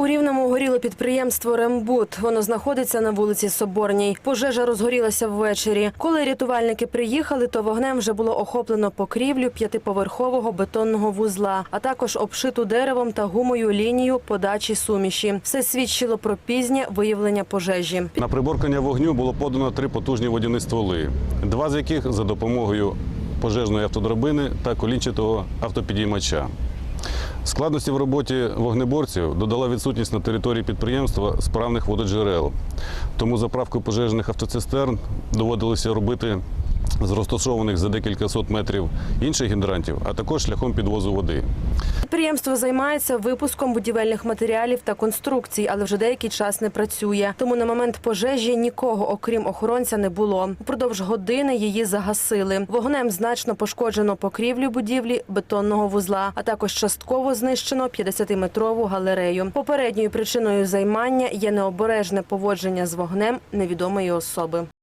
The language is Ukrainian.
У Рівному горіло підприємство Рембут. Воно знаходиться на вулиці Соборній. Пожежа розгорілася ввечері. Коли рятувальники приїхали, то вогнем вже було охоплено покрівлю п'ятиповерхового бетонного вузла, а також обшиту деревом та гумою лінію подачі суміші. Все свідчило про пізнє виявлення пожежі. На приборкання вогню було подано три потужні водяні стволи, два з яких за допомогою пожежної автодрабини та колінчатого автопідіймача. Складності в роботі вогнеборців додала відсутність на території підприємства справних вододжерел. Тому заправку пожежних автоцистерн доводилося робити з розташованих за декілька сот метрів інших гідрантів, а також шляхом підвозу води. Підприємство займається випуском будівельних матеріалів та конструкцій, але вже деякий час не працює. Тому на момент пожежі нікого, окрім охоронця, не було. Упродовж години її загасили. Вогнем значно пошкоджено покрівлю будівлі бетонного вузла, а також частково знищено 50-метрову галерею. Попередньою причиною займання є необережне поводження з вогнем невідомої особи.